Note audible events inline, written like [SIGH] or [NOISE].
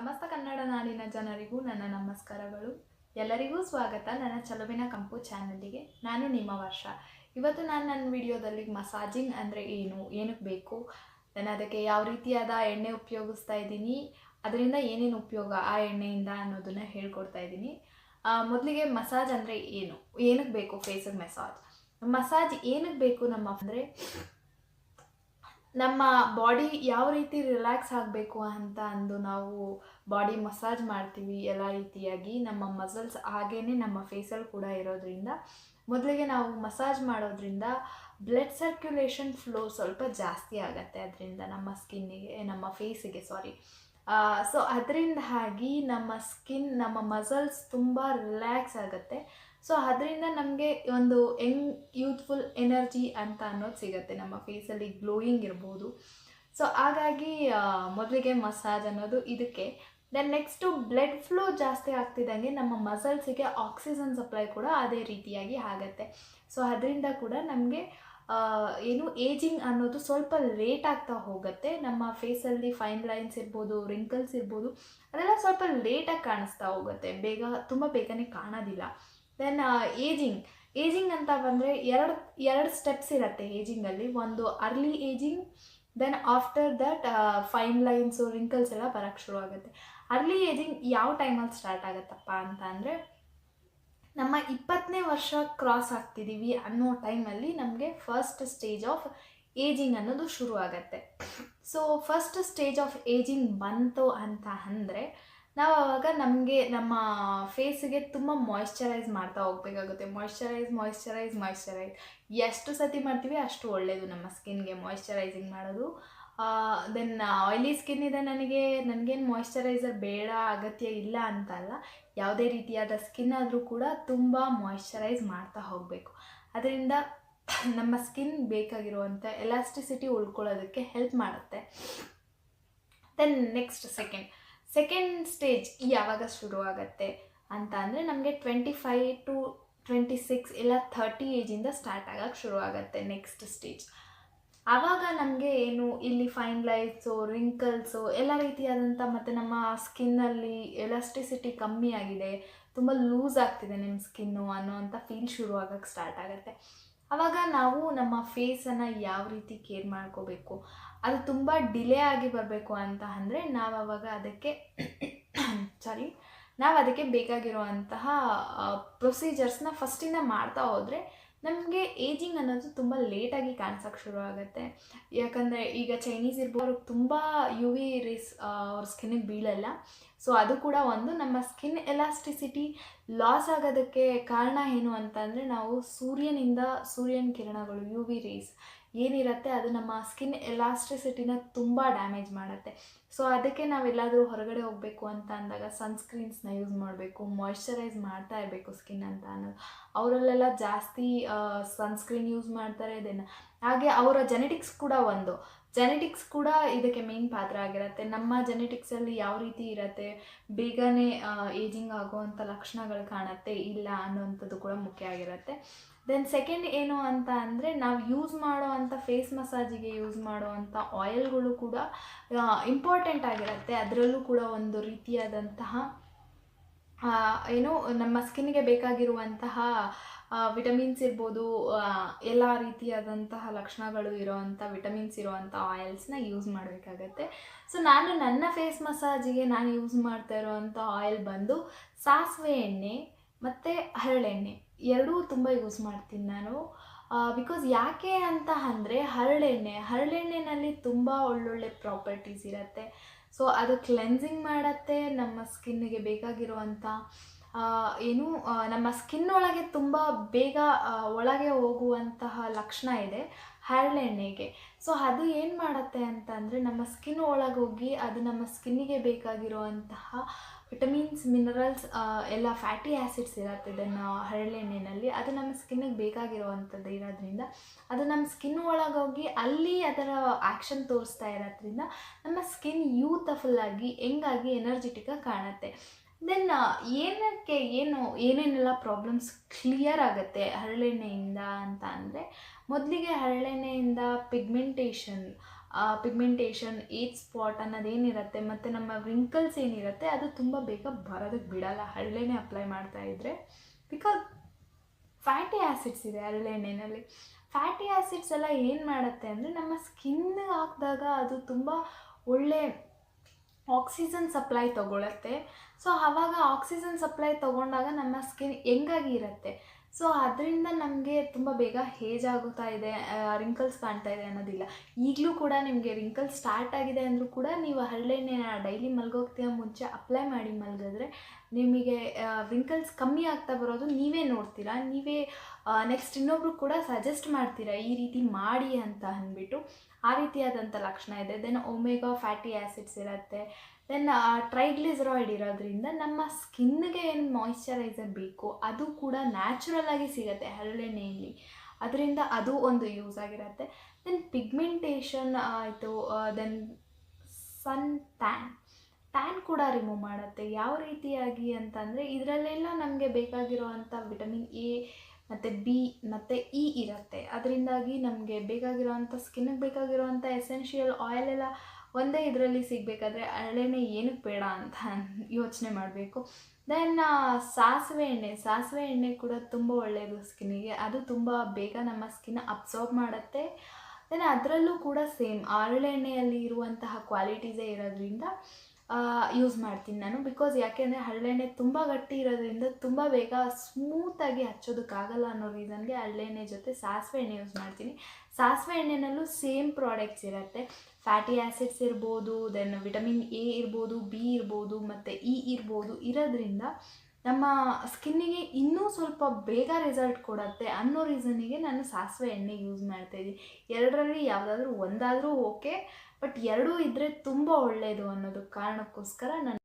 ಸಮಸ್ತ ಕನ್ನಡ ನಾಡಿನ ಜನರಿಗೂ ನನ್ನ ನಮಸ್ಕಾರಗಳು. ಎಲ್ಲರಿಗೂ ಸ್ವಾಗತ. ನನ್ನ ಚಲುವಿನ ಕಂಪು ಚಾನಲ್ಗೆ. ನಾನು ನಿಮ್ಮ ವರ್ಷ. ಇವತ್ತು ನಾನು ನನ್ನ ವಿಡಿಯೋದಲ್ಲಿ ಮಸಾಜಿಂಗ್ ಅಂದರೆ ಏನು? ಏನಕ್ಕೆ ಬೇಕು? ನಾನು ಅದಕ್ಕೆ ಯಾವ ರೀತಿಯಾದ ಎಣ್ಣೆ ಉಪಯೋಗಿಸ್ತಾ ಇದ್ದೀನಿ? ಅದರಿಂದ ಏನೇನು ಉಪಯೋಗ ಆ ಎಣ್ಣೆಯಿಂದ ಅನ್ನೋದನ್ನು ಹೇಳ್ಕೊಡ್ತಾ ಇದ್ದೀನಿ. ಮೊದಲಿಗೆ ಮಸಾಜ್ ಅಂದರೆ ಏನು? ಏನಕ್ಕೆ ಬೇಕು? ಫೇಸಿಗೆ ಮಸಾಜ್. ಮಸಾಜ್ ಏನಕ್ಕೆ ಬೇಕು ನಮ್ಮ ಅಂದರೆ ನಮ್ಮ ಬಾಡಿ ಯಾವ ರೀತಿ ರಿಲ್ಯಾಕ್ಸ್ ಆಗಬೇಕು ಅಂತ ಅಂದು ನಾವು ಬಾಡಿ ಮಸಾಜ್ ಮಾಡ್ತೀವಿ ಎಲ್ಲ ರೀತಿಯಾಗಿ. ನಮ್ಮ ಮಸಲ್ಸ್ ಹಾಗೇ ನಮ್ಮ ಫೇಸಲ್ಲಿ ಕೂಡ ಇರೋದ್ರಿಂದ. ಮೊದಲಿಗೆ ನಾವು ಮಸಾಜ್ ಮಾಡೋದ್ರಿಂದ ಬ್ಲಡ್ ಸರ್ಕ್ಯುಲೇಷನ್ ಫ್ಲೋ ಸ್ವಲ್ಪ ಜಾಸ್ತಿ ಆಗುತ್ತೆ ಅದರಿಂದ ನಮ್ಮ ಸ್ಕಿನ್ನಿಗೆ ನಮ್ಮ ಫೇಸಿಗೆ ಸಾರಿ ಸೊ ಅದರಿಂದಾಗಿ ನಮ್ಮ ಸ್ಕಿನ್ ನಮ್ಮ ಮಸಲ್ಸ್ ತುಂಬ ರಿಲ್ಯಾಕ್ಸ್ ಆಗುತ್ತೆ. ಸೊ ಅದರಿಂದ ನಮಗೆ ಒಂದು ಯಂಗ್ ಯೂತ್ಫುಲ್ ಎನರ್ಜಿ ಅಂತ ಅನ್ನೋದು ಸಿಗುತ್ತೆ. ನಮ್ಮ ಫೇಸಲ್ಲಿ ಗ್ಲೋಯಿಂಗ್ ಇರ್ಬೋದು. ಸೊ ಹಾಗಾಗಿ ಮೊದಲಿಗೆ ಮಸಾಜ್ ಅನ್ನೋದು ಇದಕ್ಕೆ. ದೆನ್ ನೆಕ್ಸ್ಟು ಬ್ಲಡ್ ಫ್ಲೋ ಜಾಸ್ತಿ ಆಗ್ತಿದ್ದಂಗೆ ನಮ್ಮ ಮಸಲ್ಸಿಗೆ ಆಕ್ಸಿಜನ್ ಸಪ್ಲೈ ಕೂಡ ಅದೇ ರೀತಿಯಾಗಿ ಆಗುತ್ತೆ. ಸೊ ಅದರಿಂದ ಕೂಡ ನಮಗೆ ಏನು ಏಜಿಂಗ್ ಅನ್ನೋದು ಸ್ವಲ್ಪ ಲೇಟ್ ಆಗ್ತಾ ಹೋಗುತ್ತೆ. ನಮ್ಮ ಫೇಸಲ್ಲಿ ಫೈನ್ ಲೈನ್ಸ್ ಇರ್ಬೋದು ರಿಂಕಲ್ಸ್ ಇರ್ಬೋದು, ಅದೆಲ್ಲ ಸ್ವಲ್ಪ ಲೇಟಾಗಿ ಕಾಣಿಸ್ತಾ ಹೋಗುತ್ತೆ. ಬೇಗ, ತುಂಬ ಬೇಗನೆ ಕಾಣೋದಿಲ್ಲ. ದೆನ್ ಏಜಿಂಗ್ ಏಜಿಂಗ್ ಅಂತ ಬಂದರೆ ಎರಡು ಎರಡು ಸ್ಟೆಪ್ಸ್ ಇರುತ್ತೆ ಏಜಿಂಗಲ್ಲಿ ಒಂದು early ageing then after that fine lines wrinkles ಎಲ್ಲ ಬರೋಕ್ಕೆ ಶುರು ಆಗುತ್ತೆ. ಅರ್ಲಿ ಏಜಿಂಗ್ ಯಾವ ಟೈಮಲ್ಲಿ ಸ್ಟಾರ್ಟ್ ಆಗುತ್ತಪ್ಪ ಅಂತ ಅಂದರೆ, ನಮ್ಮ ಇಪ್ಪತ್ತನೇ ವರ್ಷ ಕ್ರಾಸ್ ಆಗ್ತಿದ್ದೀವಿ ಅನ್ನೋ ಟೈಮಲ್ಲಿ ನಮಗೆ ಫಸ್ಟ್ ಸ್ಟೇಜ್ ಆಫ್ ಏಜಿಂಗ್ ಅನ್ನೋದು ಶುರು ಆಗುತ್ತೆ. So first stage of ageing ಬಂತು ಅಂತ ಅಂದರೆ ನಾವು ಆವಾಗ ನಮಗೆ ನಮ್ಮ ಫೇಸಿಗೆ ತುಂಬ ಮಾಯ್ಶ್ಚರೈಸ್ ಮಾಡ್ತಾ ಹೋಗ್ಬೇಕಾಗುತ್ತೆ. ಮಾಯ್ಶ್ಚರೈಸ್ ಮಾಯ್ಶ್ಚರೈಸ್ ಮಾಯ್ಶ್ಚರೈಸ್ ಎಷ್ಟು ಸತಿ ಮಾಡ್ತೀವಿ ಅಷ್ಟು ಒಳ್ಳೆಯದು ನಮ್ಮ ಸ್ಕಿನ್ಗೆ ಮಾಯ್ಶ್ಚರೈಸಿಂಗ್ ಮಾಡೋದು. ದೆನ್ ಆಯ್ಲಿ ಸ್ಕಿನ್ ಇದೆ ನನಗೆ. ನನಗೇನು ಮಾಯ್ಶ್ಚರೈಸರ್ ಬೇಡ, ಅಗತ್ಯ ಇಲ್ಲ ಅಂತ ಅಲ್ಲ. ಯಾವುದೇ ರೀತಿಯಾದ ಸ್ಕಿನ್ ಆದರೂ ಕೂಡ ತುಂಬ ಮಾಯ್ಶ್ಚರೈಸ್ ಮಾಡ್ತಾ ಹೋಗಬೇಕು. ಅದರಿಂದ ನಮ್ಮ ಸ್ಕಿನ್ ಬೇಕಾಗಿರುವಂಥ ಎಲಾಸ್ಟಿಸಿಟಿ ಉಳ್ಕೊಳ್ಳೋದಕ್ಕೆ ಹೆಲ್ಪ್ ಮಾಡುತ್ತೆ. Then next second second stage ಯಾವಾಗ ಶುರು ಆಗುತ್ತೆ ಅಂತ ಅಂದರೆ ನಮಗೆ twenty five to twenty six ಇಲ್ಲ ಥರ್ಟಿ ಏಜಿಂದ ಸ್ಟಾರ್ಟ್ ಆಗೋಕ್ಕೆ ಆಗುತ್ತೆ ನೆಕ್ಸ್ಟ್ ಸ್ಟೇಜ್ ಆವಾಗ ನಮಗೆ ಏನು ಇಲ್ಲಿ ಫೈನ್ ಲೈಟ್ಸು ರಿಂಕಲ್ಸು ಎಲ್ಲ ರೀತಿಯಾದಂಥ ಮತ್ತು ನಮ್ಮ ಸ್ಕಿನ್ನಲ್ಲಿ ಎಲಾಸ್ಟಿಸಿಟಿ ಕಮ್ಮಿ ಆಗಿದೆ, ತುಂಬ ಲೂಸ್ ಆಗ್ತಿದೆ ನಿಮ್ಮ ಸ್ಕಿನ್ನು ಅನ್ನೋವಂಥ ಫೀಲ್ ಶುರು ಆಗೋಕ್ಕೆ ಸ್ಟಾರ್ಟ್ ಆಗುತ್ತೆ. ಆವಾಗ ನಾವು ನಮ್ಮ ಫೇಸನ್ನು ಯಾವ ರೀತಿ ಕೇರ್ ಮಾಡ್ಕೋಬೇಕು, ಅದು ತುಂಬ ಡಿಲೇ ಆಗಿ ಬರಬೇಕು ಅಂತ ಅಂದರೆ ನಾವು ಆವಾಗ ಅದಕ್ಕೆ [COUGHS] ಸಾರಿ ನಾವು ಅದಕ್ಕೆ ಬೇಕಾಗಿರುವಂತಹ ಪ್ರೊಸೀಜರ್ಸ್ನ ಫಸ್ಟಿಂದ ಮಾಡ್ತಾ ಹೋದರೆ ನಮಗೆ ಏಜಿಂಗ್ ಅನ್ನೋದು ತುಂಬ ಲೇಟಾಗಿ ಕಾಣಿಸೋಕೆ ಶುರು ಆಗುತ್ತೆ ಯಾಕಂದರೆ ಈಗ ಚೈನೀಸ್ ಇರ್ಬೋದು ಅವ್ರಿಗೆ ತುಂಬ ಯು ವಿ ರೇಸ್ ಅವ್ರ ಸ್ಕಿನ್ನಿಗೆ ಬೀಳಲ್ಲ. ಸೊ ಅದು ಕೂಡ ಒಂದು. ನಮ್ಮ ಸ್ಕಿನ್ ಎಲಾಸ್ಟಿಸಿಟಿ ಲಾಸ್ ಆಗೋದಕ್ಕೆ ಕಾರಣ ಏನು ಅಂತಂದರೆ ನಾವು ಸೂರ್ಯನಿಂದ ಸೂರ್ಯನ ಕಿರಣಗಳು ಯು ವಿ ರೇಸ್ ಏನಿರುತ್ತೆ ಅದು ನಮ್ಮ ಸ್ಕಿನ್ ಎಲಾಸ್ಟಿಸಿಟಿನ ತುಂಬ ಡ್ಯಾಮೇಜ್ ಮಾಡುತ್ತೆ. ಸೊ ಅದಕ್ಕೆ ನಾವೆಲ್ಲಾದರೂ ಹೊರಗಡೆ ಹೋಗಬೇಕು ಅಂತ ಅಂದಾಗ ಸನ್ಸ್ಕ್ರೀನ್ಸ್ನ ಯೂಸ್ ಮಾಡಬೇಕು ಮಾಯ್ಶ್ಚರೈಸ್ ಮಾಡ್ತಾ ಇರಬೇಕು ಸ್ಕಿನ್ ಅಂತ ಅನ್ನೋದು. ಅವರಲ್ಲೆಲ್ಲ ಜಾಸ್ತಿ ಸನ್ಸ್ಕ್ರೀನ್ ಯೂಸ್ ಮಾಡ್ತಾರೆ ಇದನ್ನು ಹಾಗೆ ಅವರ ಜೆನೆಟಿಕ್ಸ್ ಕೂಡ ಒಂದು. ಜೆನೆಟಿಕ್ಸ್ ಕೂಡ ಇದಕ್ಕೆ ಮೇನ್ ಪಾತ್ರ ಆಗಿರುತ್ತೆ. ನಮ್ಮ ಜೆನೆಟಿಕ್ಸಲ್ಲಿ ಯಾವ ರೀತಿ ಇರುತ್ತೆ, ಬೇಗನೆ ಏಜಿಂಗ್ ಆಗುವಂಥ ಲಕ್ಷಣಗಳು ಕಾಣುತ್ತೆ, ಇಲ್ಲ ಅನ್ನೋವಂಥದ್ದು ಕೂಡ ಮುಖ್ಯ ಆಗಿರುತ್ತೆ. ದೆನ್ ಸೆಕೆಂಡ್ ಏನು ಅಂತ ಅಂದರೆ, ನಾವು ಯೂಸ್ ಮಾಡೋ ಅಂಥ ಫೇಸ್ ಮಸಾಜಿಗೆ ಯೂಸ್ ಮಾಡುವಂಥ ಆಯಿಲ್ಗಳು ಕೂಡ ಇಂಪಾರ್ಟೆಂಟ್ ಆಗಿರುತ್ತೆ. ಅದರಲ್ಲೂ ಕೂಡ ಒಂದು ರೀತಿಯಾದಂತಹ ಏನು, ನಮ್ಮ ಸ್ಕಿನ್ಗೆ ಬೇಕಾಗಿರುವಂತಹ ವಿಟಮಿನ್ಸ್ ಇರ್ಬೋದು ಎಲ್ಲ ರೀತಿಯಾದಂತಹ ಲಕ್ಷಣಗಳು ಇರೋವಂಥ ವಿಟಮಿನ್ಸ್ ಇರೋವಂಥ ಆಯಿಲ್ಸ್ನ ಯೂಸ್ ಮಾಡಬೇಕಾಗತ್ತೆ. ಸೊ ನಾನು ನನ್ನ ಫೇಸ್ ಮಸಾಜಿಗೆ ನಾನು ಯೂಸ್ ಮಾಡ್ತಾ ಇರೋವಂಥ ಆಯಿಲ್ ಬಂದು ಸಾಸಿವೆ ಎಣ್ಣೆ ಮತ್ತು ಹರಳೆಣ್ಣೆ ಎರಡೂ ತುಂಬ ಯೂಸ್ ಮಾಡ್ತೀನಿ ನಾನು. ಬಿಕಾಸ್ ಯಾಕೆ ಅಂತ ಅಂದರೆ ಹರಳೆಣ್ಣೆ ಹರಳೆಣ್ಣೆನಲ್ಲಿ ತುಂಬ ಒಳ್ಳೊಳ್ಳೆ ಪ್ರಾಪರ್ಟೀಸ್ ಇರುತ್ತೆ. ಸೊ ಅದು ಕ್ಲೆನ್ಸಿಂಗ್ ಮಾಡುತ್ತೆ ನಮ್ಮ ಸ್ಕಿನ್ನಿಗೆ ಬೇಕಾಗಿರುವಂಥ ಏನು ನಮ್ಮ ಸ್ಕಿನ್ ಒಳಗೆ ತುಂಬ ಬೇಗ ಒಳಗೆ ಹೋಗುವಂತಹ ಲಕ್ಷಣ ಇದೆ ಹರಳೆಣ್ಣೆಗೆ ಸೊ ಅದು ಏನು ಮಾಡುತ್ತೆ ಅಂತಂದರೆ ನಮ್ಮ ಸ್ಕಿನ್ ಒಳಗೋಗಿ ಅದು ನಮ್ಮ ಸ್ಕಿನ್ನಿಗೆ ಬೇಕಾಗಿರುವಂತಹ ವಿಟಮಿನ್ಸ್ ಮಿನರಲ್ಸ್ ಎಲ್ಲ ಫ್ಯಾಟಿ ಆ್ಯಸಿಡ್ಸ್ ಇರುತ್ತೆ ಇದನ್ನು ಹರಳೆಣ್ಣೆಯಲ್ಲಿ ಅದು ನಮ್ಮ ಸ್ಕಿನ್ನಿಗೆ ಬೇಕಾಗಿರುವಂಥದ್ದು ಇರೋದ್ರಿಂದ. ಅದು ನಮ್ಮ ಸ್ಕಿನ್ ಒಳಗೋಗಿ ಅಲ್ಲಿ ಅದರ ಆ್ಯಕ್ಷನ್ ತೋರಿಸ್ತಾ ಇರೋದ್ರಿಂದ ನಮ್ಮ ಸ್ಕಿನ್ ಯೂತಫುಲ್ ಆಗಿ ಹೆಂಗಾಗಿ ಎನರ್ಜೆಟಿಕ್ಕಾಗಿ ಕಾಣುತ್ತೆ. ದೆನ್ ಏನಕ್ಕೆ ಏನು, ಏನೇನೆಲ್ಲ ಪ್ರಾಬ್ಲಮ್ಸ್ ಕ್ಲಿಯರ್ ಆಗುತ್ತೆ ಹರಳೆಣ್ಣೆಯಿಂದ ಅಂತ ಅಂದರೆ, ಮೊದಲಿಗೆ ಹರಳೆಣ್ಣೆಯಿಂದ ಪಿಗ್ಮೆಂಟೇಷನ್ ಪಿಗ್ಮೆಂಟೇಷನ್ ಏಜ್ ಸ್ಪಾಟ್ ಅನ್ನೋದೇನಿರುತ್ತೆ ಮತ್ತು ನಮ್ಮ ರಿಂಕಲ್ಸ್ ಏನಿರುತ್ತೆ ಅದು ತುಂಬ ಬೇಗ ಬರೋದಕ್ಕೆ ಬಿಡಲ್ಲ. ಹರಳೆಣ್ಣೆ ಅಪ್ಲೈ ಮಾಡ್ತಾ ಇದ್ದರೆ ಬಿಕಾಸ್ ಫ್ಯಾಟಿ ಆ್ಯಸಿಡ್ಸ್ ಇದೆ ಹರಳೆಣ್ಣೆಯಲ್ಲಿ ಫ್ಯಾಟಿ ಆ್ಯಸಿಡ್ಸ್ ಎಲ್ಲ ಏನು ಮಾಡುತ್ತೆ ಅಂದರೆ ನಮ್ಮ ಸ್ಕಿನ್ಗೆ ಹಾಕಿದಾಗ ಅದು ತುಂಬ ಒಳ್ಳೆ ಆಕ್ಸಿಜನ್ ಸಪ್ಲೈ ತೊಗೊಳತ್ತೆ. ಸೊ ಆವಾಗ ಆಕ್ಸಿಜನ್ ಸಪ್ಲೈ ತೊಗೊಂಡಾಗ ನಮ್ಮ ಸ್ಕಿನ್ ಹೆಂಗಾಗಿ ಇರುತ್ತೆ ಸೊ ಅದರಿಂದ ನಮಗೆ ತುಂಬ ಬೇಗ ಹೇಜ್ ಆಗುತ್ತಾ ಇದೆ ರಿಂಕಲ್ಸ್ ಕಾಣ್ತಾ ಇದೆ ಅನ್ನೋದಿಲ್ಲ. ಈಗಲೂ ಕೂಡ ನಿಮಗೆ ರಿಂಕಲ್ಸ್ ಸ್ಟಾರ್ಟ್ ಆಗಿದೆ ಅಂದರೂ ಕೂಡ ನೀವು ಹರಳೆಣ್ಣೆನ ಡೈಲಿ ಮಲ್ಗೋಗ್ತೀಯ ಮುಂಚೆ ಅಪ್ಲೈ ಮಾಡಿ ಮಲಗಿದ್ರೆ ನಿಮಗೆ ರಿಂಕಲ್ಸ್ ಕಮ್ಮಿ ಆಗ್ತಾ ಬರೋದು ನೀವೇ ನೋಡ್ತೀರಾ. ನೀವೇ ನೆಕ್ಸ್ಟ್ ಇನ್ನೊಬ್ರು ಕೂಡ ಸಜೆಸ್ಟ್ ಮಾಡ್ತೀರಾ ಈ ರೀತಿ ಮಾಡಿ ಅಂತ ಅಂದ್ಬಿಟ್ಟು. ಆ ರೀತಿಯಾದಂಥ ಲಕ್ಷಣ ಇದೆ. ದೆನ್ ಒಮೆಗಾ ಫ್ಯಾಟಿ ಆ್ಯಸಿಡ್ಸ್ ಇರುತ್ತೆ. ದೆನ್ ಟ್ರೈಗ್ಲಿಸರಾಯ್ಡ್ ಇರೋದ್ರಿಂದ ನಮ್ಮ ಸ್ಕಿನ್ಗೆ ಏನು ಮಾಯಿಶ್ಚರೈಸರ್ ಬೇಕು, ಅದು ಕೂಡ ನ್ಯಾಚುರಲ್ ಆಗಿ ಸಿಗುತ್ತೆ ಹರಳೆಣ್ಣೆಯಲ್ಲಿ ಅದರಿಂದ ಅದು ಒಂದು ಯೂಸ್ ಆಗಿರುತ್ತೆ. ದೆನ್ ಪಿಗ್ಮೆಂಟೇಷನ್ ಆಯಿತು ದೆನ್ ಸನ್ ಟ್ಯಾನ್ ಟ್ಯಾನ್ ಕೂಡ ರಿಮೂವ್ ಮಾಡುತ್ತೆ. ಯಾವ ರೀತಿಯಾಗಿ ಅಂತಂದರೆ, ಇದರಲ್ಲೆಲ್ಲ ನಮಗೆ ಬೇಕಾಗಿರುವಂಥ ವಿಟಮಿನ್ ಎ ಮತ್ತು ಬಿ, ಮತ್ತು ಇ ಇರುತ್ತೆ. ಅದರಿಂದಾಗಿ ನಮಗೆ ಬೇಕಾಗಿರೋವಂಥ ಸ್ಕಿನ್ನಿಗೆ ಬೇಕಾಗಿರೋವಂಥ ಎಸೆನ್ಷಿಯಲ್ ಆಯಿಲ್ ಎಲ್ಲ ಒಂದೇ ಇದರಲ್ಲಿ ಸಿಗಬೇಕಾದ್ರೆ ಹರಳೆಣ್ಣೆ ಏನಕ್ಕೆ ಬೇಡ ಅಂತ ಯೋಚನೆ ಮಾಡಬೇಕು. ದೆನ್ ಸಾಸಿವೆ ಎಣ್ಣೆ. ಸಾಸಿವೆ ಎಣ್ಣೆ ಕೂಡ ತುಂಬ ಒಳ್ಳೆಯದು ಸ್ಕಿನ್ನಿಗೆ ಅದು ತುಂಬ ಬೇಗ ನಮ್ಮ ಸ್ಕಿನ್ ಅಬ್ಸಾರ್ಬ್ ಮಾಡುತ್ತೆ. ದೆನ್ ಅದರಲ್ಲೂ ಕೂಡ ಸೇಮ್ ಹರಳೆಣ್ಣೆಯಲ್ಲಿ ಇರುವಂತಹ ಕ್ವಾಲಿಟೀಸೇ ಇರೋದ್ರಿಂದ ಯೂಸ್ ಮಾಡ್ತೀನಿ ನಾನು ಬಿಕಾಸ್ ಯಾಕೆಂದರೆ ಹಳ್ಳೆಣ್ಣೆ ತುಂಬ ಗಟ್ಟಿ ಇರೋದ್ರಿಂದ ತುಂಬ ಬೇಗ ಸ್ಮೂತಾಗಿ ಹಚ್ಚೋದಕ್ಕಾಗಲ್ಲ ಅನ್ನೋ ರೀಸನ್ಗೆ ಹಳ್ಳೆಣ್ಣೆ ಜೊತೆ ಸಾಸಿವೆ ಎಣ್ಣೆ ಯೂಸ್ ಮಾಡ್ತೀನಿ. ಸಾಸಿವೆ ಎಣ್ಣೆನಲ್ಲೂ ಸೇಮ್ ಪ್ರಾಡಕ್ಟ್ಸ್ ಇರುತ್ತೆ. ಫ್ಯಾಟಿ ಆ್ಯಸಿಡ್ಸ್ ಇರ್ಬೋದು ದೆನ್ ವಿಟಮಿನ್ ಎ ಇರ್ಬೋದು ಬಿ ಇರ್ಬೋದು, ಮತ್ತು ಇ ಇರ್ಬೋದು ಇರೋದ್ರಿಂದ ನಮ್ಮ ಸ್ಕಿನ್ನಿಗೆ ಇನ್ನೂ ಸ್ವಲ್ಪ ಬೇಗ ರಿಸಲ್ಟ್ ಕೊಡುತ್ತೆ ಅನ್ನೋ ರೀಸನಿಗೆ ನಾನು ಸಾಸಿವೆ ಎಣ್ಣೆ ಯೂಸ್ ಮಾಡ್ತಾಯಿದ್ದೀನಿ ಎರಡರಲ್ಲಿ ಯಾವುದಾದ್ರೂ ಒಂದಾದರೂ ಓಕೆ ಬಟ್ ಎರಡೂ ಇದ್ದರೆ ತುಂಬ ಒಳ್ಳೆಯದು ಅನ್ನೋದು ಕಾರಣಕ್ಕೋಸ್ಕರ ನಾನು